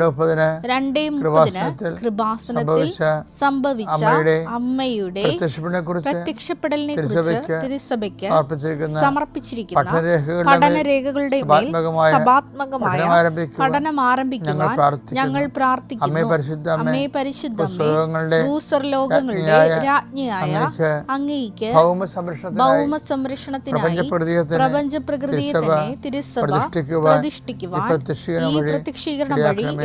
രണ്ട് മുപ്പതിന് രണ്ടേ കൃപാസനത്തിൽ കൃപാസനത്തിൽ സംഭവിച്ച സംഭവിച്ച അമ്മയുടെ പ്രത്യക്ഷപ്പെടലിനെ തിരുസഭയ്ക്ക് സമർപ്പിച്ചിരിക്കുന്ന പഠനരേഖകളുടെ പഠനം ആരംഭിക്കുവാൻ ഞങ്ങൾ പ്രാർത്ഥിക്കുന്നു. പരിശുദ്ധ അമ്മേ ഭൂസ്വർലോകങ്ങളുടെ രാജ്ഞിയായ അങ്ങേക്ക് ഭൗമ സംരക്ഷണത്തിനായി പ്രപഞ്ചപ്രതീയത്തിന് പ്രപഞ്ച പ്രകൃതിയെ തന്നെ തിരുസഭ പ്രതിഷ്ഠിക്കുവാൻ ഈ പ്രത്യക്ഷീകരണം വഴി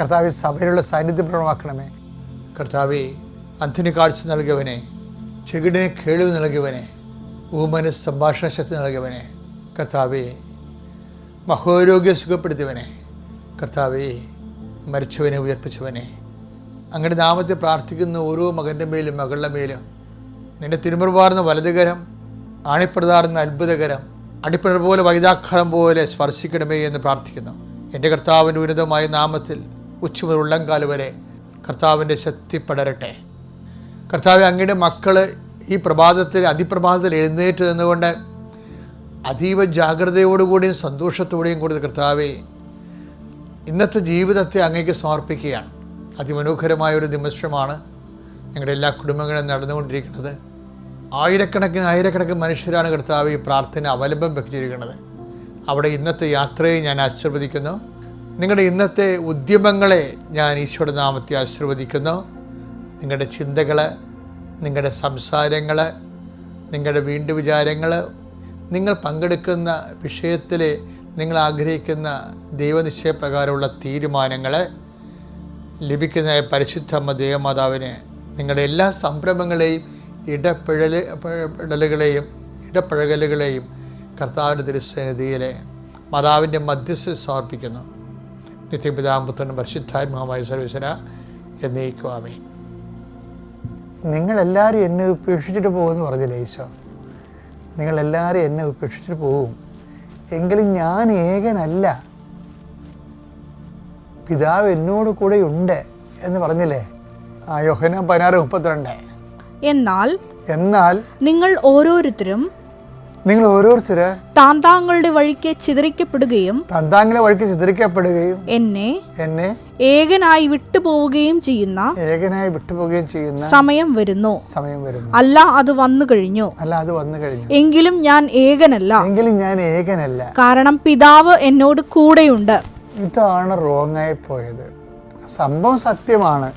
കർത്താവ് സഭയിലുള്ള സാന്നിധ്യം പ്രകടമാക്കണമേ. കർത്താവെ അന്തിന് കാഴ്ച നൽകിയവനെ ചെകിടിന് കേളിവ് നൽകിയവനെ ഊമന് സംഭാഷണ ശക്തി നൽകിയവനെ കർത്താവെ മഹോരോഗ്യം സുഖപ്പെടുത്തിയവനെ കർത്താവെ മരിച്ചവനെ ഉയർപ്പിച്ചവനെ. അങ്ങയുടെ നാമത്തെ പ്രാർത്ഥിക്കുന്ന ഓരോ മകന്റെ മേലും മകളുടെ മേലും നിന്റെ തിരുമുറുപാർന്ന വലതുകരം ആണിപ്രതാർന്ന അത്ഭുതകരം അടിപ്പിണർ പോലെ വൈതാഖളം പോലെ സ്പർശിക്കണമേ എന്ന് പ്രാർത്ഥിക്കുന്നു. എന്റെ കർത്താവിന്റെ ഉന്നതമായ നാമത്തിൽ ഉച്ച മുതൽ വരെ കർത്താവിന്റെ ശക്തി പടരട്ടെ. കർത്താവ് അങ്ങയുടെ മക്കൾ ഈ പ്രഭാതത്തിൽ അതിപ്രഭാതത്തിൽ എഴുന്നേറ്റ് നിന്നുകൊണ്ട് അതീവ ജാഗ്രതയോടുകൂടിയും സന്തോഷത്തോടെയും കൂടി കർത്താവെ ഇന്നത്തെ ജീവിതത്തെ അങ്ങേക്ക് സമർപ്പിക്കുകയാണ്. അതിമനോഹരമായ ഒരു നിമിഷമാണ് ഞങ്ങളുടെ എല്ലാ കുടുംബങ്ങളും നടന്നുകൊണ്ടിരിക്കുന്നത്. ആയിരക്കണക്കിന് ആയിരക്കണക്കിന് മനുഷ്യരാണ് കർത്താവ് ഈ പ്രാർത്ഥന അവലംബം വെച്ചിരിക്കുന്നത്. അവിടെ ഇന്നത്തെ യാത്രയെ ഞാൻ ആശീർവദിക്കുന്നു. നിങ്ങളുടെ ഇന്നത്തെ ഉദ്യമങ്ങളെ ഞാൻ ഈശോയുടെ നാമത്തെ ആശീർവദിക്കുന്നു. നിങ്ങളുടെ ചിന്തകൾ നിങ്ങളുടെ സംസാരങ്ങൾ നിങ്ങളുടെ വീണ്ടു വിചാരങ്ങൾ നിങ്ങൾ പങ്കെടുക്കുന്ന വിഷയത്തിൽ നിങ്ങൾ ആഗ്രഹിക്കുന്ന ദൈവനിശ്ചയപ്രകാരമുള്ള തീരുമാനങ്ങൾ ലഭിക്കുന്ന പരിശുദ്ധമ്മ ദേവമാതാവിന് നിങ്ങളുടെ എല്ലാ സംരംഭങ്ങളെയും ഇടപഴല ഇടലുകളെയും ഇടപഴകലുകളെയും കർത്താവിന്റെ തിരുസന്നിധിയിലെ മാതാവിന്റെ മധ്യസ്ഥ സമർപ്പിക്കുന്നു. നിത്യപിതാമ്പുത്രനും പരിശുദ്ധാത്മാവുമായ സർവീശ്വര എന്നേക്കുവാമേ. നിങ്ങളെല്ലാവരും എന്നെ ഉപേക്ഷിച്ചിട്ട് പോകുമെന്ന് പറഞ്ഞില്ല ഈശോ? നിങ്ങളെല്ലാവരും എന്നെ ഉപേക്ഷിച്ചിട്ട് പോകും. എങ്കിലും ഞാൻ ഏകനല്ല. പിതാവ് എന്നോട് കൂടെ ഉണ്ട് എന്ന് പറഞ്ഞില്ലേ? ആ യോഹന പതിനാറ് മുപ്പത്തിരണ്ട്. എന്നാൽ എന്നാൽ നിങ്ങൾ ഓരോരുത്തരും നിങ്ങൾ ഓരോരുത്തര് താന്താങ്ങളുടെ വഴിക്ക് ചിതറിക്കപ്പെടുകയും താന്താങ്ങളുടെ വഴിക്ക് ചിതറിക്കപ്പെടുകയും എന്നെ എന്നെ ഏകനായി വിട്ടുപോവുകയും ചെയ്യുന്ന ഏകനായി വിട്ടുപോവുകയും ചെയ്യുന്ന സമയം വരുന്നു. സമയം വരുന്നു. അല്ല അത് വന്നു കഴിഞ്ഞു. അല്ല അത് വന്നു കഴിഞ്ഞു. എങ്കിലും ഞാൻ ഏകനല്ല. എങ്കിലും ഞാൻ ഏകനല്ല. കാരണം പിതാവ് എന്നോട് കൂടെയുണ്ട്. ഇതാണ് റോങ് ആയി പോയത്. സംഭവം സത്യമാണ്.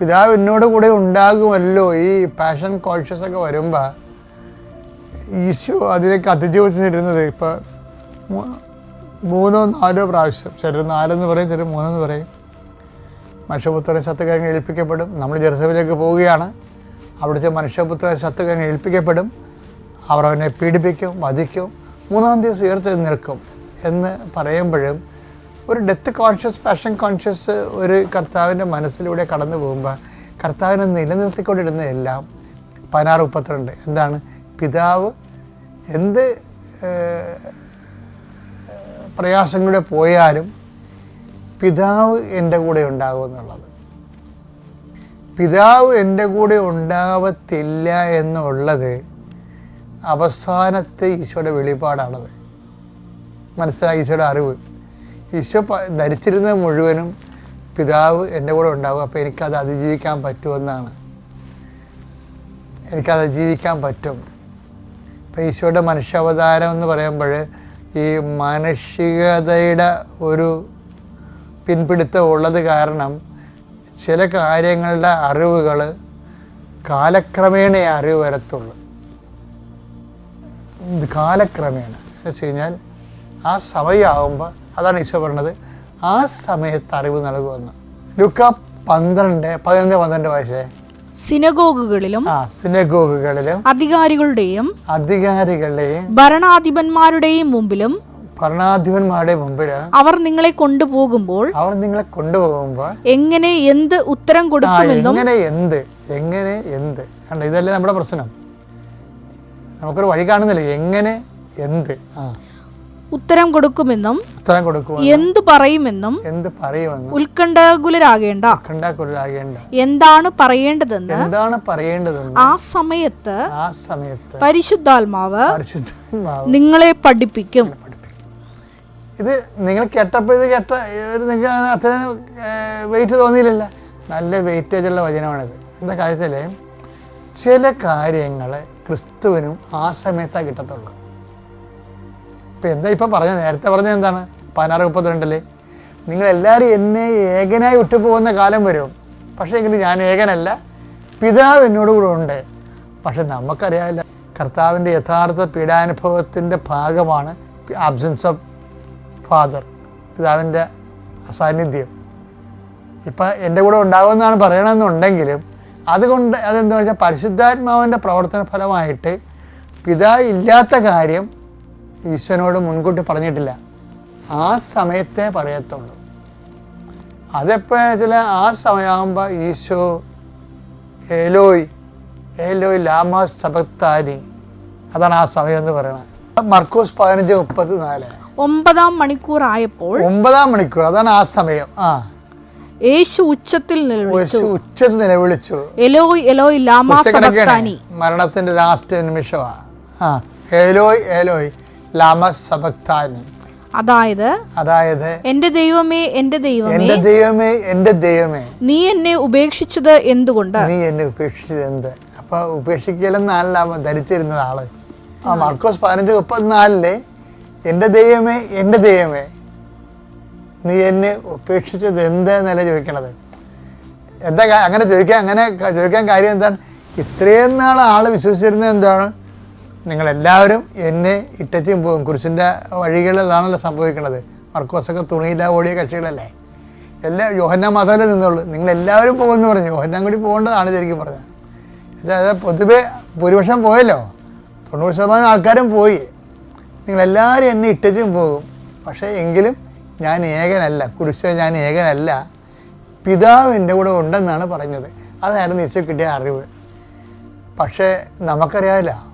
പിതാവ് എന്നോട് കൂടെ ഉണ്ടാകുമല്ലോ ഈ പാഷൻ കോൺഷ്യസ് ഒക്കെ വരുമ്പോൾ ഈശോ അതിലേക്ക് അതിജീവിച്ചിരുന്നത് ഇപ്പോൾ മൂന്നോ നാലോ പ്രാവശ്യം. ചിലർ നാലെന്ന് പറയും ചിലർ മൂന്നെന്ന് പറയും. മനുഷ്യപുത്രൻ കഴിഞ്ഞ് ഏൽപ്പിക്കപ്പെടും. നമ്മൾ ജെറുസലേമിലേക്ക് പോവുകയാണ്. അവിടുത്തെ മനുഷ്യപുത്രൻ കഴിഞ്ഞ് ഏൽപ്പിക്കപ്പെടും. അവർ അവനെ പീഡിപ്പിക്കും വധിക്കും. മൂന്നാം ദിവസം ഉയർത്തി നിൽക്കും എന്ന് പറയുമ്പോഴും ഒരു ഡെത്ത് കോൺഷ്യസ് പാഷൻ കോൺഷ്യസ് ഒരു കർത്താവിന്റെ മനസ്സിലൂടെ കടന്നു പോകുമ്പോൾ കർത്താവിനെ നിലനിർത്തിക്കൊണ്ടിരുന്നതെല്ലാം പതിനാറ് മുപ്പത്തിരണ്ട്. എന്താണ്? പിതാവ് എന്ത് പ്രയാസങ്ങളുടെ പോയാലും പിതാവ് എന്റെ കൂടെ ഉണ്ടാകും എന്നുള്ളത്. പിതാവ് എന്റെ കൂടെ ഉണ്ടാവത്തില്ല എന്നുള്ളത് അവസാനത്തെ ഈശോയുടെ വെളിപാടാണത്. മനസ്സിലായി ഈശോയുടെ അറിവ്. ഈശോ ധരിച്ചിരുന്ന മുഴുവനും പിതാവ് എന്റെ കൂടെ ഉണ്ടാകും അപ്പോൾ എനിക്കത് അതിജീവിക്കാൻ പറ്റുമെന്നാണ്. എനിക്കത് അതിജീവിക്കാൻ പറ്റും. ഇപ്പം ഈശോയുടെ മനുഷ്യാവതാരം എന്ന് പറയുമ്പോൾ ഈ മാനുഷികതയുടെ ഒരു പിൻപിടുത്തം ഉള്ളത് കാരണം ചില കാര്യങ്ങളുടെ അറിവുകൾ കാലക്രമേണ അറിവ് വരത്തുള്ളൂ. കാലക്രമേണ. എന്ന് വെച്ച് കഴിഞ്ഞാൽ ആ സമയമാകുമ്പോൾ അതാണ് ഈശോ പറഞ്ഞത് ആ സമയത്ത് അറിവ് നൽകുമെന്ന്. ലുക്ക പന്ത്രണ്ട് പതിനൊന്ന് പന്ത്രണ്ട് വയസ്സേ സിനഗോഗുകളിലും സിനഗോഗുകളിലും അധികാരികളുടെയും അധികാരികളുടെയും ഭരണാധിപന്മാരുടെയും മുമ്പിലും ഭരണാധിപന്മാരുടെ മുമ്പിൽ അവർ നിങ്ങളെ കൊണ്ടുപോകുമ്പോൾ അവർ നിങ്ങളെ കൊണ്ടുപോകുമ്പോൾ എങ്ങനെ എന്ത് ഉത്തരം കൊടുക്കുമെന്നും എങ്ങനെ എന്ത് എങ്ങനെ എന്ത്? കണ്ട ഇതല്ലേ നമ്മുടെ പ്രശ്നം. നമുക്കൊരു വഴി കാണുന്നില്ല? എങ്ങനെ എന്ത്? ആ. ഉത്തരം കൊടുക്കുമെന്നും ഉത്തരം കൊടുക്കും എന്തു പറയുമെന്നും എന്ത് പറയുമെന്നും ഉത്കണ്ഠാകുലരാകേണ്ട. ഉത്കണ്ഠാകുലരാകേണ്ട. എന്താണ് പറയേണ്ടതെന്ന് എന്താണ് പറയേണ്ടതെന്ന് ആ സമയത്ത് ആ സമയത്ത് പരിശുദ്ധാത്മാവ് പരിശുദ്ധാത്മാവ് നിങ്ങളെ പഠിപ്പിക്കും. ഇത് നിങ്ങൾ കേട്ടപ്പോൾ ഇത് കേട്ട ഒരു നിങ്ങൾക്ക് അത്ര വെയിറ്റ് തോന്നിയില്ലല്ല. നല്ല വെയിറ്റേജ് ഉള്ള വചനമാണിത്. എന്താ കാര്യത്തിൽ ചില കാര്യങ്ങൾ ക്രിസ്തുവിനും ആ സമയത്താണ് കിട്ടത്തുള്ളൂ. ഇപ്പം എന്താ ഇപ്പം പറഞ്ഞത്? നേരത്തെ പറഞ്ഞത് എന്താണ്? പതിനാറ് മുപ്പത്തിരണ്ടിൽ. നിങ്ങളെല്ലാവരും എന്നെ ഏകനായി വിട്ടുപോകുന്ന കാലം വരും. പക്ഷേ എങ്കിലും ഞാൻ ഏകനല്ല. പിതാവ് എന്നോട് കൂടെ ഉണ്ട്. പക്ഷെ നമുക്കറിയാമല്ല കർത്താവിന്റെ യഥാർത്ഥ പീഡാനുഭവത്തിന്റെ ഭാഗമാണ് ആബ്സെൻസ് ഓഫ് ഫാദർ പിതാവിന്റെ അസാന്നിധ്യം. ഇപ്പം എന്റെ കൂടെ ഉണ്ടാകുമെന്നാണ് പറയണമെന്നുണ്ടെങ്കിലും അതുകൊണ്ട് അതെന്താ വെച്ചാൽ പരിശുദ്ധാത്മാവിന്റെ പ്രവർത്തന ഫലമായിട്ട് പിതാവ് ഇല്ലാത്ത കാര്യം ഈശ്വരനോട് മുൻകൂട്ടി പറഞ്ഞിട്ടില്ല. ആ സമയത്തെ പറയത്തുള്ളൂ. അതെപ്പോ വെച്ചാൽ ആ സമയമാകുമ്പോൾ ഈശോ ഏലോയ് ഏലോയ് ലാമ സബക്താനി അതാണ് ആ സമയം എന്ന് പറയുന്നത് മർക്കോസ് പതിനഞ്ച് മുപ്പത്തി നാല് ഒമ്പതാം മണിക്കൂർ ആയപ്പോൾ ഒമ്പതാം മണിക്കൂർ അതാണ് ആ സമയം. ആ. യേശു ഉച്ചത്തിൽ നിലവിളിച്ചു. ഉച്ചത്തിൽ നിലവിളിച്ചു. എലോയ് എലോയ് ലാമാ സബക്താനി. മരണത്തിന്റെ ലാസ്റ്റ് നിമിഷമാണ്. ആ. ഏലോയ് ഏലോയ്. ലാമ സബക്താനി അതായത് അതായത് എന്റെ ദൈവമേ എന്റെ ദൈവമേ എന്റെ ദൈവമേ എന്റെ ദൈവമേ. നീ എന്നെ ഉപേക്ഷിച്ചത് എന്തുകൊണ്ട്? നീ എന്നെ ഉപേക്ഷിച്ചത് എന്ത്? അപ്പൊ ഉപേക്ഷിക്കലെന്നല്ല ധരിച്ചിരുന്ന ധരിച്ചിരുന്നത് ആൾ. ആ മാർക്കോസ് പതിനഞ്ച് മുപ്പത്തിനാലിൽ എന്റെ ദൈവമേ എന്റെ ദൈവമേ നീ എന്നെ ഉപേക്ഷിച്ചത് എന്താന്നല്ല ചോദിക്കണത്? എന്താ അങ്ങനെ ചോദിക്കാൻ അങ്ങനെ ചോദിക്കാൻ കാര്യം എന്താണ്? ഇത്രയും നാൾ ആൾ വിശ്വസിച്ചിരുന്നത് എന്താണ്? നിങ്ങളെല്ലാവരും എന്നെ ഇട്ടച്ചും പോകും കുരിശിന്റെ വഴികളിലാണല്ലോ സംഭവിക്കുന്നത് മർക്കോസൊക്കെ തുണിയില്ല ഓടിയ കക്ഷികളല്ലേ? എല്ലാ യോഹന്ന മതമല്ലേ നിന്നുള്ളൂ. നിങ്ങളെല്ലാവരും പോകുമെന്ന് പറഞ്ഞു. യോഹന്നാൻ കൂടി പോകേണ്ടതാണ് ശരിക്കും പറഞ്ഞത്. അതായത് പൊതുവെ ഭൂരിപക്ഷം പോയല്ലോ. തൊണ്ണൂറ് ശതമാനം ആൾക്കാരും പോയി. നിങ്ങളെല്ലാവരും എന്നെ ഇട്ടച്ചും പോകും. പക്ഷേ എങ്കിലും ഞാൻ ഏകനല്ല. കുരിശ് ഞാൻ ഏകനല്ല. പിതാവ് എന്റെ കൂടെ ഉണ്ടെന്നാണ് പറഞ്ഞത്. അതായിരുന്നു ഈശോ കിട്ടിയ അറിവ്. പക്ഷേ നമുക്കറിയാമല്ല.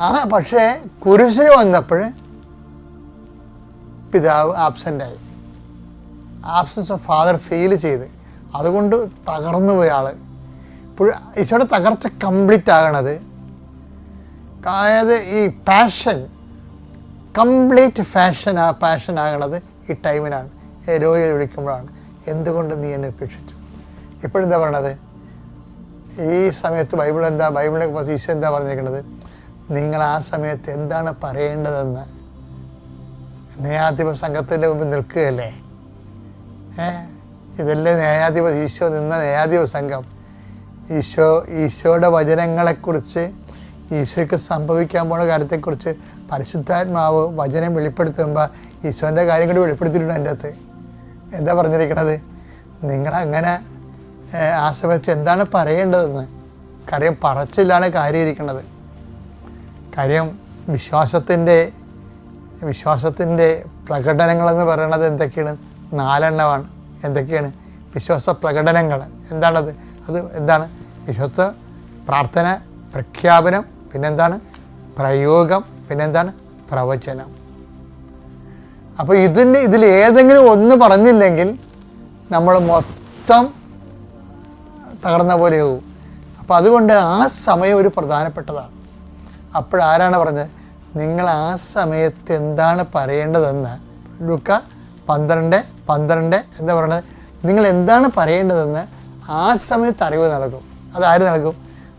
ആ പക്ഷേ കുരിശിന് വന്നപ്പോൾ പിതാവ് ആബ്സെന്റായി ആബ്സൻസ് ഓഫ് ഫാദർ ഫീൽ ചെയ്ത്. അതുകൊണ്ട് തകർന്നു പോയ ആൾ ഇപ്പോൾ ഈശോയുടെ തകർച്ച കംപ്ലീറ്റ് ആകണത് അതായത് ഈ പാഷൻ കംപ്ലീറ്റ് ഫാഷൻ ആ പാഷൻ ആകണത് ഈ ടൈമിനാണ് എരോയെ വിളിക്കുമ്പോഴാണ്. എന്തുകൊണ്ട് നീ എന്നെ ഉപേക്ഷിച്ചു? ഇപ്പോഴെന്താ പറയണത്? ഈ സമയത്ത് ബൈബിൾ എന്താ? ബൈബിളിനെ കുറിച്ച് ഈശോ എന്താ പറഞ്ഞിരിക്കുന്നത് നിങ്ങൾ ആ സമയത്ത് എന്താണ് പറയേണ്ടതെന്ന് ന്യായാധിപ സംഘത്തിന്റെ മുമ്പിൽ നിൽക്കുകയല്ലേ? ഏ? ഇതല്ലേ ന്യായാധിപ ഈശോ നിന്ന ന്യായാധിപ സംഘം. ഈശോ ഈശോയുടെ വചനങ്ങളെക്കുറിച്ച് ഈശോയ്ക്ക് സംഭവിക്കാൻ പോണ കാര്യത്തെക്കുറിച്ച് പരിശുദ്ധാത്മാവ് വചനം വെളിപ്പെടുത്തുമ്പോൾ ഈശോന്റെ കാര്യം കൂടി വെളിപ്പെടുത്തിയിട്ടുണ്ട് എന്റെ അകത്ത്. എന്താ പറഞ്ഞിരിക്കണത്? നിങ്ങളങ്ങനെ ആ സമയത്ത് എന്താണ് പറയേണ്ടതെന്ന്? കാര്യം പറച്ചിലാണ് കാര്യം ഇരിക്കുന്നത് കാര്യം വിശ്വാസത്തിന്റെ വിശ്വാസത്തിന്റെ പ്രകടനങ്ങളെന്ന് പറയുന്നത് എന്തൊക്കെയാണ്? നാലെണ്ണമാണ്. എന്തൊക്കെയാണ്? വിശ്വാസ പ്രകടനങ്ങൾ. എന്താണത്? അത് എന്താണ്? വിശ്വാസ പ്രാർത്ഥന പ്രഖ്യാപനം പിന്നെന്താണ്? പ്രയോഗം പിന്നെന്താണ്? പ്രവചനം. അപ്പോൾ ഇതിന്റെ ഇതിൽ ഏതെങ്കിലും ഒന്ന് പറഞ്ഞില്ലെങ്കിൽ നമ്മൾ മൊത്തം തകർന്ന പോലെയാവും. അപ്പോൾ അതുകൊണ്ട് ആ സമയം ഒരു പ്രധാനപ്പെട്ടതാണ്. അപ്പോഴാരാണ് പറഞ്ഞത്? നിങ്ങൾ ആ സമയത്ത് എന്താണ് പറയേണ്ടതെന്ന്? ലുക്ക പന്ത്രണ്ട് പന്ത്രണ്ട് എന്താ പറയുന്നത് നിങ്ങൾ എന്താണ് പറയേണ്ടതെന്ന് ആ സമയത്ത് അറിവ് നൽകും. അതാര് നൽകും?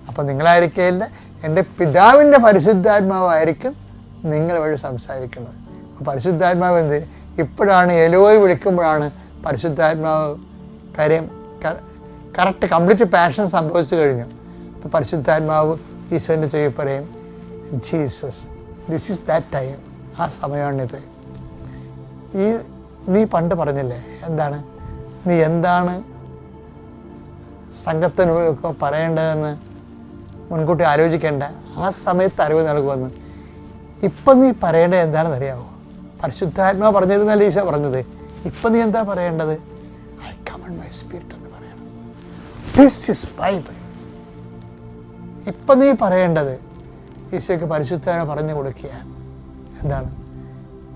അപ്പോൾ നിങ്ങളായിരിക്കില്ല എന്റെ പിതാവിന്റെ പരിശുദ്ധാത്മാവായിരിക്കും നിങ്ങൾ വഴി സംസാരിക്കുന്നത്. അപ്പോൾ പരിശുദ്ധാത്മാവ് എന്ത്? ഇപ്പോഴാണ് എലോയി വിളിക്കുമ്പോഴാണ് പരിശുദ്ധാത്മാവ് കാര്യം കറക്റ്റ് കംപ്ലീറ്റ് പാഷൻ സംഭവിച്ചു കഴിഞ്ഞു. അപ്പോൾ പരിശുദ്ധാത്മാവ് ഈശോന്റെ ചെയ്യപ്പറയും പറയും Jesus this is that time ആ സമയമാണിത്. ഈ നീ പണ്ട് പറഞ്ഞില്ലേ? എന്താണ്? നീ എന്താണ് സംഘത്തിന് പറയേണ്ടതെന്ന് മുൻകൂട്ടി ആലോചിക്കേണ്ട. ആ സമയത്ത് അറിവ് നൽകുമെന്ന് ഇപ്പം നീ പറയേണ്ടത് എന്താണെന്ന് അറിയാമോ പരിശുദ്ധാത്മാ പറഞ്ഞിരുന്നല്ല ഈശോ പറഞ്ഞത്. ഇപ്പം നീ എന്താ പറയേണ്ടത്? ഐ കമൺ മൈ സ്പിരിറ്റ് എന്ന് പറയണം. ദിസ് ഇസ് ബൈബിൾ ഇപ്പം നീ പറയേണ്ടത് ഈശോയ്ക്ക് പരിശുദ്ധന പറഞ്ഞു കൊടുക്കുകയാണ്. എന്താണ്?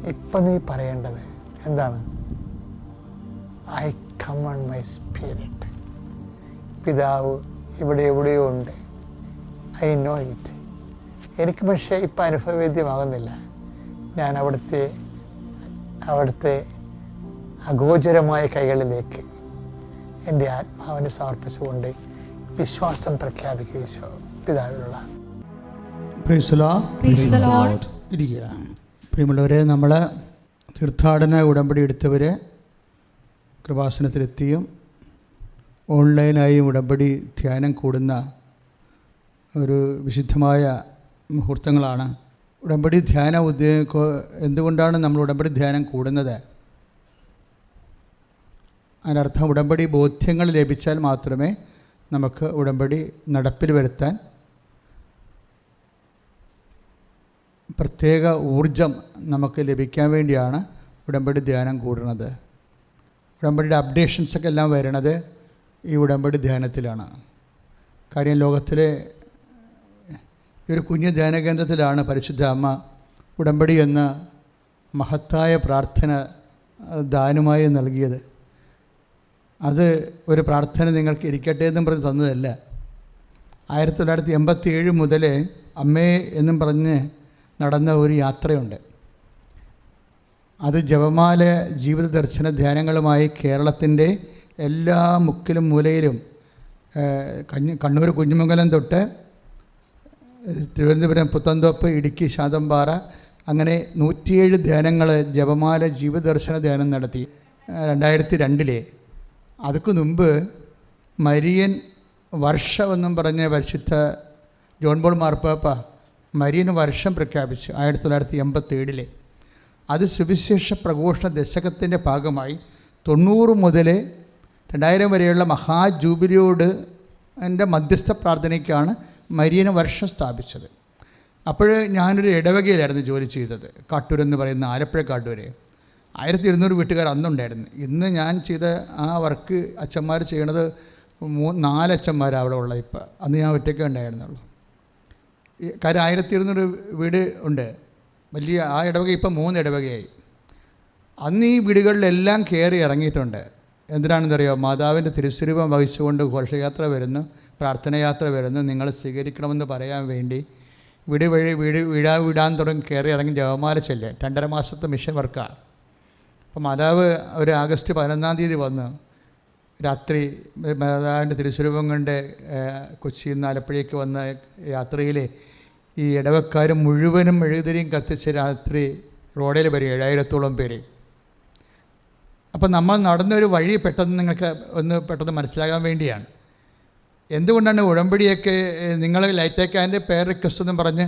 ഇപ്പം നീ പറയേണ്ടത് എന്താണ്? ഐ കമൺ മൈ സ്പിരിറ്റ് പിതാവ് ഇവിടെ എവിടെയോ ഉണ്ട്. ഐ നോ ഇറ്റ് എനിക്ക് പക്ഷേ ഇപ്പം അനുഭവവേദ്യമാകുന്നില്ല. ഞാൻ അവിടുത്തെ അവിടുത്തെ അഗോചരമായ കൈകളിലേക്ക് എന്റെ ആത്മാവിനെ സമർപ്പിച്ചുകൊണ്ട് വിശ്വാസം പ്രഖ്യാപിക്കുക ഈശോ പിതാവിലുള്ള ഇരിക്കുക പ്രിയമുള്ളവരെ നമ്മൾ തീർത്ഥാടന ഉടമ്പടി എടുത്തവർ കൃപാസനത്തിലെത്തിയും ഓൺലൈനായും ഉടമ്പടി ധ്യാനം കൂടുന്ന ഒരു വിശുദ്ധമായ മുഹൂർത്തങ്ങളാണ്. ഉടമ്പടി ധ്യാനം എന്തുകൊണ്ടാണ് നമ്മൾ ഉടമ്പടി ധ്യാനം കൂടുന്നത്? അതിനർത്ഥം ഉടമ്പടി ബോധ്യങ്ങൾ ലഭിച്ചാൽ മാത്രമേ നമുക്ക് ഉടമ്പടി നടപ്പിൽ വരുത്താൻ പ്രത്യേക ഊർജം നമുക്ക് ലഭിക്കാൻ വേണ്ടിയാണ് ഉടമ്പടി ധ്യാനം കൂടുന്നത് ഉടമ്പടിയുടെ അപ്ഡേഷൻസൊക്കെ എല്ലാം വരുന്നത് ഈ ഉടമ്പടി ധ്യാനത്തിലാണ്. കാര്യം ലോകത്തിലെ ഈ ഒരു കുഞ്ഞു ധ്യാന കേന്ദ്രത്തിലാണ് പരിശുദ്ധ അമ്മ ഉടമ്പടി എന്ന മഹത്തായ പ്രാർത്ഥന ദാനമായി നൽകിയത്. അത് ഒരു പ്രാർത്ഥന നിങ്ങൾക്ക് ഇരിക്കട്ടെ എന്നും പറഞ്ഞ് തന്നതല്ല. ആയിരത്തി തൊള്ളായിരത്തി എൺപത്തി ഏഴ് മുതലേ അമ്മേ എന്നും പറഞ്ഞ് നടന്ന ഒരു യാത്രയുണ്ട്. അത് ജപമാല ജീവിത ദർശന ധ്യാനങ്ങളുമായി കേരളത്തിന്റെ എല്ലാ മുക്കിലും മൂലയിലും കണ്ണൂർ കുഞ്ഞുമംഗലം തൊട്ട് തിരുവനന്തപുരം പുത്തന്തോപ്പ് ഇടുക്കി ശാന്തംപാറ അങ്ങനെ നൂറ്റിയേഴ് ധ്യാനങ്ങൾ ജപമാല ജീവദർശന ധ്യാനം നടത്തി രണ്ടായിരത്തി രണ്ടിലെ അതുക്കു മുമ്പ് മരിയൻ വർഷമെന്നും പറഞ്ഞ പരിശുദ്ധ ജോൺ ബോൾ മാർപ്പാപ്പ മരിയൻ വർഷം പ്രഖ്യാപിച്ചു ആയിരത്തി തൊള്ളായിരത്തി എൺപത്തി ഏഴിലെ അത് സുവിശേഷ പ്രഘോഷണ ദശകത്തിന്റെ ഭാഗമായി തൊണ്ണൂറ് മുതൽ രണ്ടായിരം വരെയുള്ള മഹാജൂബിലിയോട് എന്റെ മധ്യസ്ഥ പ്രാർത്ഥനയ്ക്കാണ് മരിയന വർഷം സ്ഥാപിച്ചത്. അപ്പോൾ ഞാനൊരു ഇടവകയിലായിരുന്നു ജോലി ചെയ്തത് കാട്ടൂർ എന്ന് പറയുന്ന ആലപ്പുഴ കാട്ടൂര്. ആയിരത്തി ഇരുന്നൂറ് വീട്ടുകാർ അന്നുണ്ടായിരുന്നു. ഇന്ന് ഞാൻ ചെയ്ത ആ വർക്ക് അച്ഛന്മാർ ചെയ്യണത് മൂ നാലച്ഛന്മാരാണ് അവിടെ ഉള്ളത് ഇപ്പോൾ അന്ന് ഞാൻ ഒറ്റയ്ക്ക് ഉണ്ടായിരുന്നുള്ളൂ. കാര്യം ആയിരത്തി ഇരുന്നൂറ് വീട് ഉണ്ട്. വലിയ ആ ഇടവക ഇപ്പം മൂന്ന് ഇടവകയായി. അന്ന് ഈ വീടുകളിലെല്ലാം കയറി ഇറങ്ങിയിട്ടുണ്ട്. എന്തിനാണെന്നറിയോ? മാതാവിന്റെ തിരുസ്വരൂപം വഹിച്ചുകൊണ്ട് ഘോഷയാത്ര വരുന്നു പ്രാർത്ഥനയാത്ര വരുന്നു. നിങ്ങൾ സ്വീകരിക്കണമെന്ന് പറയാൻ വേണ്ടി വീട് വഴി വീട് വീടാ വീടാൻ തുടങ്ങി കയറി ഇറങ്ങി ജവമാല ചെല്ലേ. രണ്ടര മാസത്തെ മിഷൻ വർക്കാണ് അപ്പം മാതാവ് ഒരു ആഗസ്റ്റ് പതിനൊന്നാം തീയതി വന്ന് രാത്രി മാതാവിന്റെ തിരുസ്വരൂപം കൊണ്ട് കൊച്ചിയിൽ നിന്ന് ആലപ്പുഴയ്ക്ക് വന്ന യാത്രയിൽ ഈ ഇടവക്കാർ മുഴുവനും മെഴുകുതിരിയും കത്തിച്ച് രാത്രി റോഡിൽ വരും ഏഴായിരത്തോളം പേര്. അപ്പം നമ്മൾ നടന്നൊരു വഴി പെട്ടെന്ന് നിങ്ങൾക്ക് ഒന്ന് പെട്ടെന്ന് മനസ്സിലാകാൻ വേണ്ടിയാണ്. എന്തുകൊണ്ടാണ് ഉടമ്പടിയൊക്കെ നിങ്ങൾ ലൈറ്റേക്കാന്റെ പേർ റിക്വസ്റ്റ് എന്നും പറഞ്ഞ്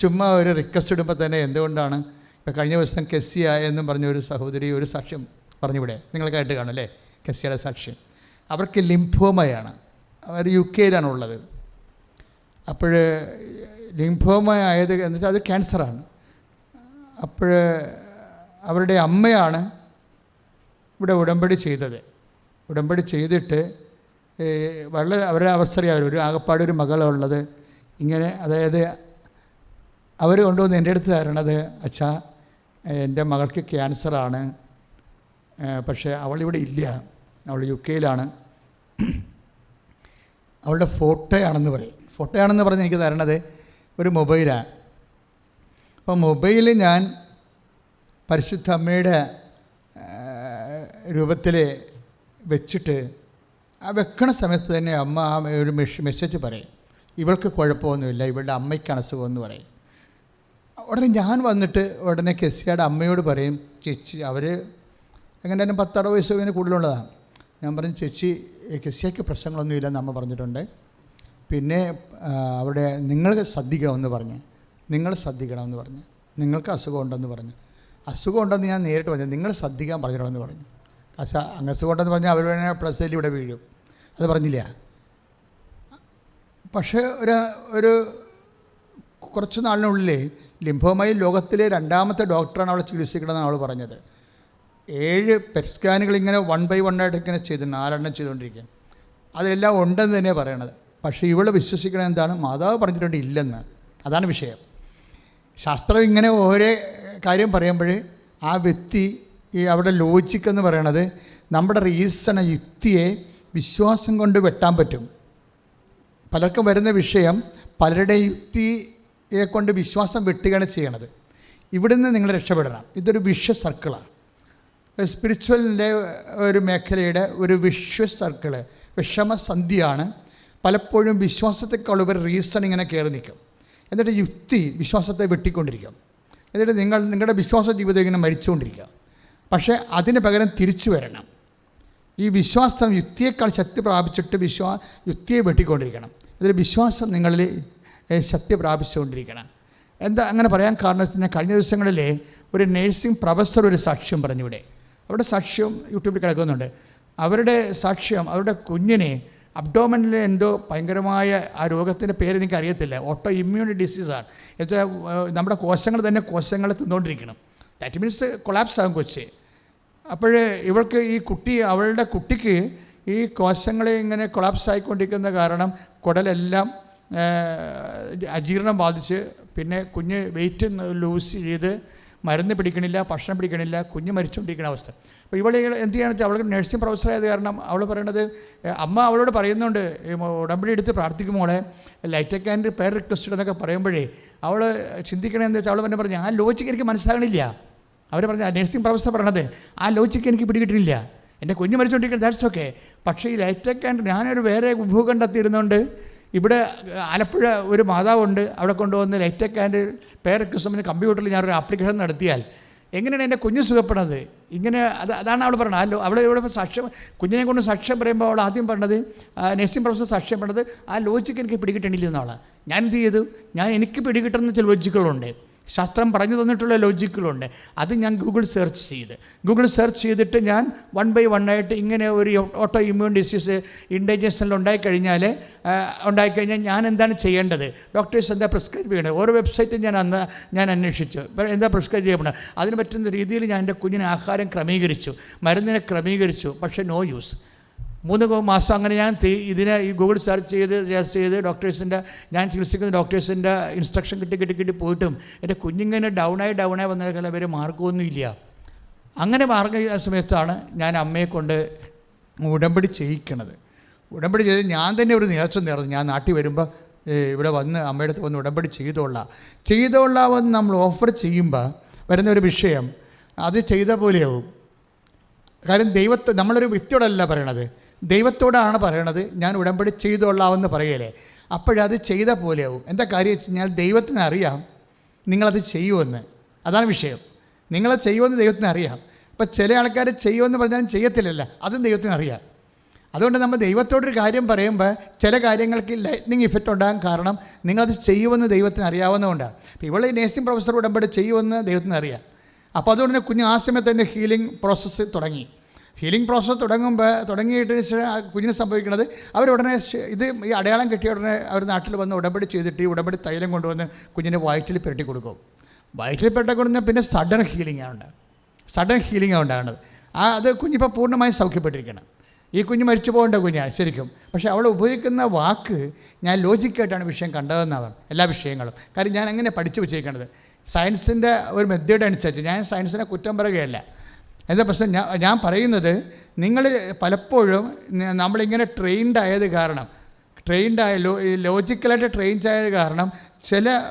ചുമ്മാ ഒരു റിക്വസ്റ്റ് ഇടുമ്പോൾ തന്നെ എന്തുകൊണ്ടാണ്? ഇപ്പോൾ കഴിഞ്ഞ ദിവസം കെസ്സിയ എന്നും പറഞ്ഞ ഒരു സഹോദരി ഒരു സാക്ഷ്യം പറഞ്ഞിവിടെ നിങ്ങൾക്കായിട്ട് കാണും അല്ലേ? കെസ്സിയുടെ സാക്ഷ്യം. അവർക്ക് ലിംഫോമയാണ്. അവർ യു കെയിലാണുള്ളത് അപ്പോൾ ലിംഫോമ ആയത് എന്ന് വെച്ചാൽ അത് ക്യാൻസറാണ്. അപ്പോൾ അവരുടെ അമ്മയാണ് ഇവിടെ ഉടമ്പടി ചെയ്തത്. ഉടമ്പടി ചെയ്തിട്ട് വളരെ അവരുടെ അവസ്ഥയാണ് ഒരു ആകപ്പാട് ഒരു മകളുള്ളത് ഇങ്ങനെ അതായത് അവർ കൊണ്ടുവന്ന് എന്റെ അടുത്ത് തരണത് അച്ഛാ എന്റെ മകൾക്ക് ക്യാൻസറാണ്. പക്ഷേ അവളിവിടെ ഇല്ല. അവൾ യു കെയിലാണ് അവളുടെ ഫോട്ടോയാണെന്ന് പറയും. ഫോട്ടോയാണെന്ന് പറഞ്ഞ് എനിക്ക് തരണത് ഒരു മൊബൈലാണ് അപ്പോൾ മൊബൈൽ ഞാൻ പരിശുദ്ധ അമ്മയുടെ രൂപത്തിൽ വെച്ചിട്ട് ആ വെക്കണ സമയത്ത് തന്നെ അമ്മ ആ ഒരു മെസ്സേജ് പറയും. ഇവൾക്ക് കുഴപ്പമൊന്നുമില്ല ഇവളുടെ അമ്മയ്ക്കാണ് അസുഖമെന്ന് പറയും. ഉടനെ ഞാൻ വന്നിട്ട് ഉടനെ കെസിയുടെ അമ്മയോട് പറയും ചേച്ചി അവർ എങ്ങനെ തന്നെ പത്തറുപത് വയസ്സ് കഴിഞ്ഞ് കൂടുതലുള്ളതാണ്. ഞാൻ പറഞ്ഞു ചേച്ചി കെസിയയ്ക്ക് പ്രശ്നങ്ങളൊന്നുമില്ലെന്ന് അമ്മ പറഞ്ഞിട്ടുണ്ട്. പിന്നെ അവിടെ നിങ്ങൾ ശ്രദ്ധിക്കണമെന്ന് പറഞ്ഞ്. നിങ്ങൾ ശ്രദ്ധിക്കണമെന്ന് പറഞ്ഞു. നിങ്ങൾക്ക് അസുഖം ഉണ്ടെന്ന് പറഞ്ഞു. അസുഖം ഉണ്ടെന്ന് ഞാൻ നേരിട്ട് പറഞ്ഞു. നിങ്ങൾ ശ്രദ്ധിക്കാൻ പറഞ്ഞിട്ടുണ്ടെന്ന് പറഞ്ഞു. പക്ഷേ അങ്ങ് അസുഖം ഉണ്ടെന്ന് പറഞ്ഞാൽ അവർ വേണേൽ എല്ലിൽ ഇവിടെ വീഴും. അത് പറഞ്ഞില്ല. പക്ഷേ ഒരു ഒരു കുറച്ച് നാളിനുള്ളിൽ ലിംഫോമയിൽ ലോകത്തിലെ രണ്ടാമത്തെ ഡോക്ടറാണ് അവളെ ചികിത്സിക്കണമെന്നാണ് അവൾ പറഞ്ഞത്. ഏഴ് പെറ്റ് സ്കാനുകൾ ഇങ്ങനെ വൺ ബൈ വൺ ആയിട്ട് ഇങ്ങനെ ചെയ്തിട്ടുണ്ട് നാലെണ്ണം ചെയ്തുകൊണ്ടിരിക്കുക അതെല്ലാം ഉണ്ടെന്ന് തന്നെ പറയണത്. പക്ഷേ ഇവളെ വിശ്വസിക്കണത് എന്താണ്? മാതാവ് പറഞ്ഞിട്ടുണ്ട് ഇല്ലെന്ന്. അതാണ് വിഷയം. ശാസ്ത്രം ഇങ്ങനെ ഓരോ കാര്യം പറയുമ്പോൾ ആ വ്യക്തി ഈ അവിടെ ലോജിക് എന്ന് പറയണത് നമ്മുടെ റീസണ യുക്തിയെ വിശ്വാസം കൊണ്ട് വെട്ടാൻ പറ്റും. പലർക്കും വരുന്ന വിഷയം പലരുടെ യുക്തിയെ കൊണ്ട് വിശ്വാസം വെട്ടുകയാണ് ചെയ്യണത്. ഇവിടുന്ന് നിങ്ങൾ രക്ഷപ്പെടണം. ഇതൊരു വിശ്വ സർക്കിളാണ് സ്പിരിച്വലിന്റെ ഒരു മേഖലയുടെ ഒരു വിശ്വ സർക്കിൾ വിഷമസന്ധിയാണ് പലപ്പോഴും വിശ്വാസത്തെക്കാൾ ഉപരി റീസൺ ഇങ്ങനെ കയറി നിൽക്കും. എന്നിട്ട് യുക്തി വിശ്വാസത്തെ വെട്ടിക്കൊണ്ടിരിക്കും. എന്നിട്ട് നിങ്ങൾ നിങ്ങളുടെ വിശ്വാസ ജീവിതം ഇങ്ങനെ മരിച്ചുകൊണ്ടിരിക്കുക. പക്ഷേ അതിന് പകരം തിരിച്ചു വരണം. ഈ വിശ്വാസം യുക്തിയേക്കാൾ ശക്തി പ്രാപിച്ചിട്ട് വിശ്വാ യുക്തിയെ വെട്ടിക്കൊണ്ടിരിക്കണം. ഇതിൽ വിശ്വാസം നിങ്ങളിൽ ശക്തി പ്രാപിച്ചുകൊണ്ടിരിക്കണം. എന്താ അങ്ങനെ പറയാൻ കാരണം വെച്ച് കഴിഞ്ഞാൽ കഴിഞ്ഞ ദിവസങ്ങളിൽ ഒരു നേഴ്സിംഗ് പ്രൊഫസർ ഒരു സാക്ഷ്യം പറഞ്ഞിവിടെ. അവരുടെ സാക്ഷ്യം യൂട്യൂബിൽ കിടക്കുന്നുണ്ട്. അവരുടെ സാക്ഷ്യം അവരുടെ കുഞ്ഞിനെ അബ്ഡോമനിൽ എന്തോ ഭയങ്കരമായ ആ രോഗത്തിന്റെ പേര് എനിക്ക് അറിയത്തില്ല ഓട്ടോ ഇമ്മ്യൂണി ഡിസീസാണ് എന്നുവെച്ചാൽ നമ്മുടെ കോശങ്ങൾ തന്നെ കോശങ്ങളെ തിന്നുകൊണ്ടിരിക്കണം ദാറ്റ് മീൻസ് കൊളാപ്സ് ആകും കൊച്ച്. അപ്പോൾ ഇവൾക്ക് ഈ കുട്ടി അവളുടെ കുട്ടിക്ക് ഈ കോശങ്ങളെ ഇങ്ങനെ കൊളാപ്സ് ആയിക്കൊണ്ടിരിക്കുന്ന കാരണം കുടലെല്ലാം അജീർണം ബാധിച്ച് പിന്നെ കുഞ്ഞ് വെയിറ്റ് ലൂസ് ചെയ്ത് മരുന്ന് പിടിക്കണില്ല ഭക്ഷണം പിടിക്കണില്ല കുഞ്ഞ് മരിച്ചുകൊണ്ടിരിക്കുന്ന അവസ്ഥ. അപ്പോൾ ഇവൾ എന്ത് ചെയ്യാന്ന് വെച്ചാൽ അവൾക്ക് നഴ്സിംഗ് പ്രൊഫസറായത് കാരണം അവൾ പറയണത് അമ്മ അവളോട് പറയുന്നുണ്ട് ഉടമ്പടി എടുത്ത് പ്രാർത്ഥിക്കും മോളെ ലൈറ്റ് ആൻഡ് പേർ റിക്വസ്റ്റ് എന്നൊക്കെ പറയുമ്പോഴേ അവൾ ചിന്തിക്കണമെന്ന് വെച്ചാൽ അവൾ തന്നെ പറഞ്ഞു ആ ലോജിക്ക് എനിക്ക് മനസ്സിലാകണില്ല. അവർ പറഞ്ഞ നഴ്സിംഗ് പ്രൊഫസർ പറയണത് ആ ലോജിക്ക് എനിക്ക് പിടികിട്ടില്ല എന്റെ കുഞ്ഞ് മരിച്ചുകൊണ്ടിരിക്കുന്നത് ദാറ്റ്സ് ഓക്കെ പക്ഷേ ഈ ലൈറ്റൊക്കെ ആൻഡ് ഞാനൊരു വേറെ ഭൂഖണ്ഡത്തിരുന്നുകൊണ്ട് ഇവിടെ ആലപ്പുഴ ഒരു മാതാവുണ്ട് അവിടെ കൊണ്ടുവന്ന് ലൈറ്റൊക്കെ ആൻഡ് പേർ റിക്വസ്റ്റ് കമ്പ്യൂട്ടറിൽ ഞാനൊരു ആപ്ലിക്കേഷൻ നടത്തിയാൽ എങ്ങനെയാണ് എന്റെ കുഞ്ഞ് സുഖപ്പെടുന്നത്? ഇങ്ങനെ അത് അതാണ് അവൾ പറയുന്നത് അല്ലോ അവൾ ഇവിടെ സാക്ഷ്യം കുഞ്ഞിനെ കൊണ്ട് സാക്ഷ്യം പറയുമ്പോൾ അവൾ ആദ്യം പറഞ്ഞത് നഴ്സിംഗ് പ്രൊഫസർ സാക്ഷ്യം പറഞ്ഞത് ആ ലോജിക്ക് എനിക്ക് പിടികിട്ടണില്ല എന്നാണ്. ഞാൻ എന്ത് ചെയ്തു? ഞാൻ എനിക്ക് പിടികിട്ടുന്ന ചില ലോജിക്കുകളുണ്ട് ശാസ്ത്രം പറഞ്ഞു തന്നിട്ടുള്ള ലോജിക്കുകളുണ്ട് അത് ഞാൻ ഗൂഗിൾ സെർച്ച് ചെയ്ത്. ഗൂഗിൾ സെർച്ച് ചെയ്തിട്ട് ഞാൻ വൺ ബൈ വൺ ആയിട്ട് ഇങ്ങനെ ഒരു ഓട്ടോ ഇമ്മ്യൂൺ ഡിസീസ് ഇൻഡൈജഷനിൽ ഉണ്ടായിക്കഴിഞ്ഞാൽ ഉണ്ടായിക്കഴിഞ്ഞാൽ ഞാൻ എന്താണ് ചെയ്യേണ്ടത്? ഡോക്ടേഴ്സ് എന്താ പ്രിസ്ക്രൈബ് ചെയ്യണത്? ഓരോ വെബ്സൈറ്റും ഞാൻ അന്ന് ഞാൻ അന്വേഷിച്ചു. എന്താ പ്രിസ്ക്രൈബ് ചെയ്യപ്പെടുന്നത്? അതിന് പറ്റുന്ന രീതിയിൽ ഞാൻ എന്റെ കുഞ്ഞിന് ആഹാരം ക്രമീകരിച്ചു. മരുന്നിനെ ക്രമീകരിച്ചു. പക്ഷേ നോ യൂസ് മൂന്ന് മാസം അങ്ങനെ ഞാൻ ഇതിനെ ഈ ഗൂഗിൾ സെർച്ച് ചെയ്ത് സെർച്ച് ചെയ്ത് ഡോക്ടേഴ്സിന്റെ ഞാൻ ചികിത്സിക്കുന്ന ഡോക്ടേഴ്സിന്റെ ഇൻസ്ട്രക്ഷൻ കിട്ടി കിട്ടി കിട്ടി പോയിട്ടും എന്റെ കുഞ്ഞിങ്ങനെ ഡൗണായി ഡൗണായി കാലം വരെ മാർഗമൊന്നുമില്ല അങ്ങനെ മാർഗ സമയത്താണ് ഞാൻ അമ്മയെ കൊണ്ട് ഉടമ്പടി ചെയ്യിക്കണത്. ഉടമ്പടി ചെയ്ത് ഞാൻ തന്നെ ഒരു നേർച്ച നേർന്നു. ഞാൻ നാട്ടിൽ വരുമ്പോൾ ഇവിടെ വന്ന് അമ്മയുടെ അടുത്ത് വന്ന് ഉടമ്പടി ചെയ്തോളാം. ചെയ്തോളാമെന്ന് നമ്മൾ ഓഫർ ചെയ്യുമ്പോൾ വരുന്ന ഒരു വിഷയം അത് ചെയ്ത പോലെയാവും. കാര്യം ദൈവത്തെ നമ്മളൊരു വ്യക്തിയോടല്ല പറയണത്. ദൈവത്തോടാണ് പറയണത് ഞാൻ ഉടമ്പടി ചെയ്തോളാമെന്ന് പറയലേ അപ്പോഴത് ചെയ്ത പോലെയാവും. എന്താ കാര്യം വെച്ച് കഴിഞ്ഞാൽ ദൈവത്തിന് അറിയാം നിങ്ങളത് ചെയ്യുമെന്ന്. അതാണ് വിഷയം. നിങ്ങളത് ചെയ്യുമെന്ന് ദൈവത്തിന് അറിയാം. ഇപ്പം ചില ആൾക്കാർ ചെയ്യുമെന്ന് പറഞ്ഞാൽ ചെയ്യത്തില്ലല്ല. അതും ദൈവത്തിന് അറിയാം. അതുകൊണ്ട് നമ്മൾ ദൈവത്തോടൊരു കാര്യം പറയുമ്പോൾ ചില കാര്യങ്ങൾക്ക് ലൈറ്റ്നിങ് ഇഫക്റ്റ് ഉണ്ടാകാൻ കാരണം നിങ്ങളത് ചെയ്യുമെന്ന് ദൈവത്തിന് അറിയാവുന്നതുകൊണ്ടാണ്. അപ്പോൾ ഇവളെ നേഴ്സിംഗ് പ്രൊഫസർ ഉടമ്പടി ചെയ്യുമെന്ന് ദൈവത്തിന് അറിയാം. അപ്പോൾ അതുകൊണ്ട് തന്നെ കുഞ്ഞ് ആ സമയത്ത് തന്നെ ഹീലിംഗ് പ്രോസസ്സ് തുടങ്ങി. ഹീലിംഗ് പ്രോസസ്സ് തുടങ്ങുമ്പോൾ തുടങ്ങിയിട്ട് ശേഷം ആ കുഞ്ഞിന് സംഭവിക്കുന്നത് അവരുടനെ ഇത് ഈ അടയാളം കിട്ടിയ ഉടനെ അവർ നാട്ടിൽ വന്ന് ഉടമ്പടി ചെയ്തിട്ട് ഈ ഉടമ്പടി തൈലം കൊണ്ടുവന്ന് കുഞ്ഞിന് വയറ്റിൽ പുരട്ടി കൊടുക്കും. വയറ്റിൽ പുരട്ടി കൊടുക്കുന്ന പിന്നെ സഡൻ ഹീലിംഗ് ആണ്. സഡൻ ഹീലിംഗ് ആണ് ഉണ്ടാകുന്നത് ആ അത് കുഞ്ഞിപ്പോൾ പൂർണമായും സൗഖ്യപ്പെട്ടിരിക്കണം. ഈ കുഞ്ഞ് മരിച്ചു പോകേണ്ട കുഞ്ഞാണ് ശരിക്കും. പക്ഷേ അവൾ ഉപയോഗിക്കുന്ന വാക്ക് ഞാൻ ലോജിക്കായിട്ടാണ് വിഷയം കണ്ടതെന്നാണ് എല്ലാ വിഷയങ്ങളും. കാര്യം ഞാൻ അങ്ങനെ പഠിച്ചു വെച്ചേക്കണത് സയൻസിന്റെ ഒരു മെത്തേഡ് അനുസരിച്ച് ഞാൻ സയൻസിനെ കുറ്റം പറയുകയല്ല. എന്താ പ്രശ്നം? ഞാൻ ഞാൻ പറയുന്നത് നിങ്ങൾ പലപ്പോഴും നമ്മളിങ്ങനെ ട്രെയിൻഡ് ആയത് കാരണം ട്രെയിൻഡ് ആയ ലോ ലോജിക്കലായിട്ട് ട്രെയിൻഡ് ആയത് കാരണം ചില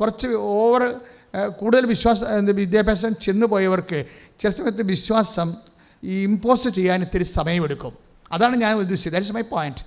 കുറച്ച് ഓവർ കൂടുതൽ വിശ്വാസം വിദ്യാഭ്യാസം ചെന്നു പോയവർക്ക് ചില സമയത്ത് വിശ്വാസം ഈ ഇമ്പോസ്റ്റ് ചെയ്യാൻ ഇത്തിരി സമയമെടുക്കും. അതാണ് ഞാൻ ഉദ്ദേശിച്ചത്. ദാറ്റ് ഇസ് മൈ പോയിന്റ്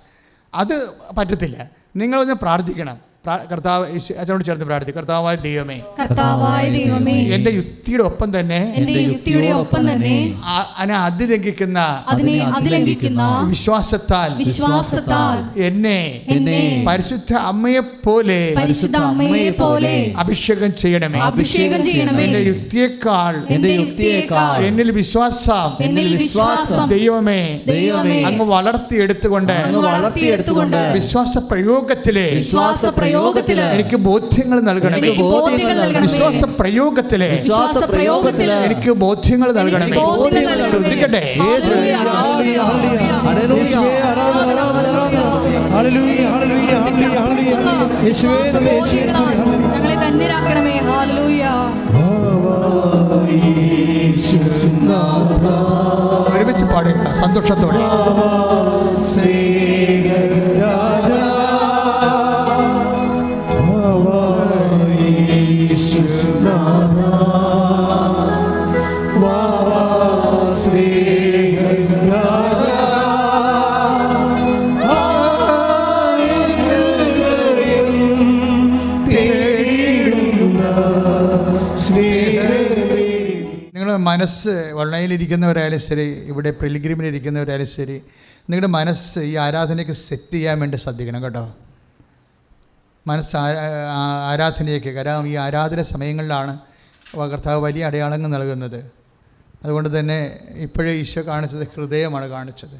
അത് പറ്റത്തില്ല. നിങ്ങളൊന്ന് പ്രാർത്ഥിക്കണം. പ്രാ- കർത്താവ് അച്ഛനോട് ചേർന്ന് പ്രാർത്ഥി കർത്താവായ ദൈവമേ കർത്താവായ ദൈവമേ എന്റെ യുക്തിയുടെ ഒപ്പം തന്നെ എന്റെ യുക്തിയുടെ ഒപ്പം തന്നെ അതിനെ അതിലംഘിക്കുന്ന അതിനെ അതിലംഘിക്കുന്ന വിശ്വാസത്താൽ വിശ്വാസത്താൽ എന്നെ എന്നെ പരിശുദ്ധ അമ്മയെ പോലെ പരിശുദ്ധ അമ്മയെ പോലെ അഭിഷേകം ചെയ്യണമേ. അഭിഷേകം ചെയ്യണമേ. എന്റെ യുക്തിയേക്കാൾ എന്റെ യുക്തിയേക്കാൾ എന്നിൽ വിശ്വാസം എന്നിൽ വിശ്വാസം ദൈവമേ ദൈവമേ അങ്ങ് വളർത്തിയെടുത്തുകൊണ്ട് അങ്ങ് വളർത്തിയെടുത്തുകൊണ്ട് വിശ്വാസ പ്രയോഗത്തിലെ വിശ്വാസ പ്രയോഗത്തിൽ എനിക്ക് ബോധ്യങ്ങൾ നൽകണമേ. എനിക്ക് ബോധ്യങ്ങൾ നൽകണമേ. വിശ്വാസ പ്രയോഗത്തിൽ വിശ്വാസ പ്രയോഗത്തിൽ എനിക്ക് ബോധ്യങ്ങൾ നൽകണമേ. ശ്രദ്ധിക്കട്ടെ. ഞങ്ങളെ ധന്യരാക്കണമേ ഒരുമിച്ച് പാടുക സന്തോഷത്തോടെ. മനസ്സ് ഓൺലൈനിലിരിക്കുന്നവരായാലും ശരി ഇവിടെ പ്രിലിഗ്രിമിലിരിക്കുന്നവരായാലും ശരി നിങ്ങളുടെ മനസ്സ് ഈ ആരാധനയ്ക്ക് സെറ്റ് ചെയ്യാൻ വേണ്ടി ശ്രദ്ധിക്കണം കേട്ടോ. മനസ്സ് ആരാധനയ്ക്ക് കാരണം ഈ ആരാധന സമയങ്ങളിലാണ് കർത്താവ് വലിയ അടയാളങ്ങൾ നൽകുന്നത്. അതുകൊണ്ട് തന്നെ ഇപ്പോഴേ ഈശോ കാണിച്ചത് ഹൃദയമാണ് കാണിച്ചത്.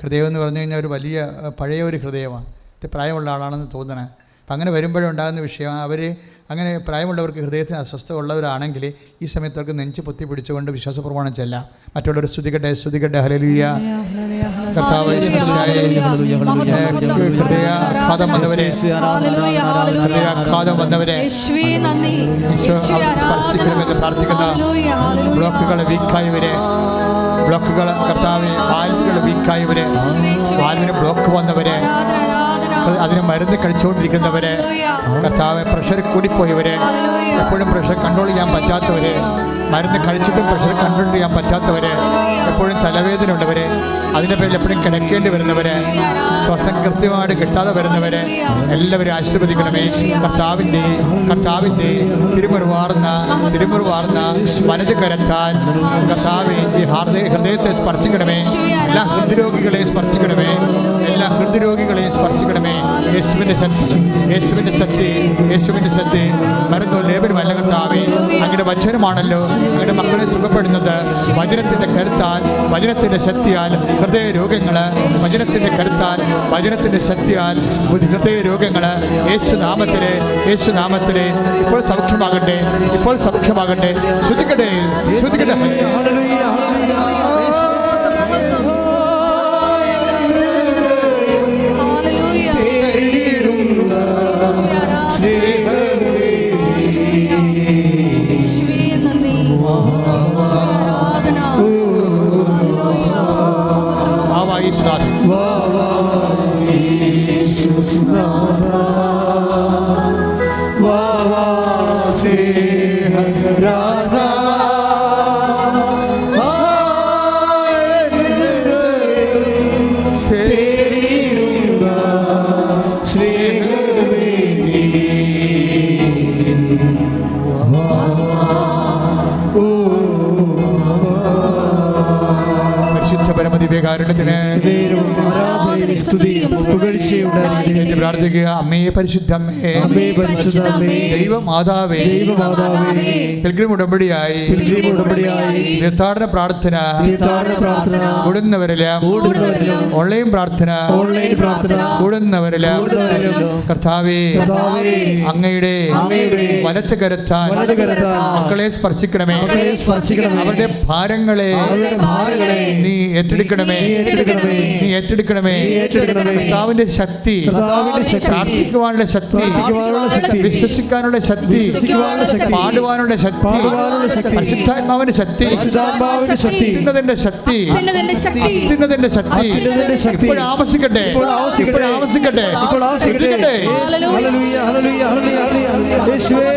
ഹൃദയം എന്ന് പറഞ്ഞു കഴിഞ്ഞാൽ ഒരു വലിയ പഴയ ഒരു ഹൃദയമാണ്. പ്രായമുള്ള ആളാണെന്ന് തോന്നണേ. അപ്പം അങ്ങനെ വരുമ്പോഴുണ്ടാകുന്ന വിഷയം അവർ അങ്ങനെ പ്രായമുള്ളവർക്ക് ഹൃദയത്തിന് അസ്വസ്ഥ ഉള്ളവരാണെങ്കിൽ ഈ സമയത്ത് അവർക്ക് നെഞ്ച് പൊത്തി പിടിച്ചുകൊണ്ട് വിശ്വാസ പ്രമാണം ചെല്ലാം. മറ്റുള്ളവർ സ്തുതിക്കട്ടെ സ്തുതിക്കട്ടെ ഹലലിയ കർത്താവ് ഹൃദയാഘാതം വന്നവരെ. ഹൃദയാഘാതം വന്നവരെ. സ്പർശിക്കണമെന്ന് പ്രാർത്ഥിക്കുന്ന. ബ്ലോക്കുകൾ വീക്കായവരെ. ബ്ലോക്കുകൾ കർത്താവ് വാൽവുകൾ വീക്കായവരെ. വാൽവിന് ബ്ലോക്ക് വന്നവരെ. അതിന് മരുന്ന് കഴിച്ചുകൊണ്ടിരിക്കുന്നവര് കർത്താവ് പ്രഷർ കൂടിപ്പോയവര് എപ്പോഴും പ്രഷർ കൺട്രോൾ ചെയ്യാൻ പറ്റാത്തവര് മരുന്ന് കഴിച്ചിട്ടും പ്രഷർ കൺട്രോൾ ചെയ്യാൻ പറ്റാത്തവര് എപ്പോഴും തലവേദന ഉള്ളവര് അതിന്റെ പേരിൽ എപ്പോഴും കിടക്കേണ്ടി വരുന്നവര് ശ്വാസം കൃത്യമായിട്ട് കിട്ടാതെ വരുന്നവര് എല്ലാവരും ആശീർവദിക്കണമേ. കർത്താവിന്റെ കർത്താവിന്റെ തിരുമുറിവാർന്ന തിരുമുറിവാർന്ന വനത് കരത്താൻ കർത്താവിന്റെ ഹൃദയത്തെ സ്പർശിക്കണമേ. എല്ലാ ഹൃദ്രോഗികളെ സ്പർശിക്കണമേ. എല്ലാ ഹൃദയരോഗികളെയും സ്പർശിക്കണമേ. യേശുവിന്റെ ശക്തി യേശുവിന്റെ ശക്തി യേശുവിന്റെ ശക്തി മരുന്നോ ലേപനമല്ല കർത്താവേ. അങ്ങയുടെ വചനമാണല്ലോ. അങ്ങയുടെ മക്കളെ സുഖപ്പെടുന്നത് വചനത്തിന്റെ കരുത്താൽ വചനത്തിന്റെ ശക്തിയാൽ ഹൃദയ രോഗങ്ങൾ വചനത്തിന്റെ കരുത്താൽ വചനത്തിന്റെ ശക്തിയാൽ ഹൃദയ രോഗങ്ങൾ യേശുനാമത്തിലെ യേശുനാമത്തിലെ ഇപ്പോൾ സൗഖ്യമാകട്ടെ ഇപ്പോൾ സൗഖ്യമാകട്ടെ. ശ്രുതിക്കട്ടെ ശ്രുതിക്കട്ടെ. അമ്മയെ പരിശുദ്ധ അമ്മേ അമ്മേ പരിശുദ്ധ അമ്മേ, ദൈവമാതാവേ. പിൽഗ്രിം ഉടമ്പടിയായി. തീർത്ഥാടന പ്രാർത്ഥന. കൂടുന്നവരെല്ലാം കൂടുന്നവരിലും ഓൺലൈൻ പ്രാർത്ഥന. കൂടുന്നവരെല്ലാം കൂടുന്നവരിലും കർത്താവേ. കർത്താവേ, അങ്ങയുടെ വലത്ത് കരുത്താൻ മക്കളെ സ്പർശിക്കണമേ. അവരുടെ ഭാരങ്ങളെ നീ ഏറ്റെടുക്കണമേ. നീ ഏറ്റെടുക്കണമേ. നീ ഏറ്റെടുക്കണമേ. നീ ഏറ്റെടുക്കണമേ. കർത്താവിന്റെ ശക്തി കർത്താവിന്റെ ശക്തി പ്രാർത്ഥിക്കുവാനുള്ള ശക്തി. വിശ്വസിക്കാനുള്ള ശക്തി. പാടുവാനുള്ള ശക്തി. പരിശുദ്ധാത്മാവിന്റെ ശക്തി. പരിശുദ്ധാത്മാവിന്റെ ശക്തി. അത്യുന്നതന്റെ ശക്തി. അത്യുന്നതന്റെ ഇപ്പോൾ ആവശ്യിക്കട്ടെ ഇപ്പോൾ ആവശ്യിക്കട്ടെ. യേശുവേ,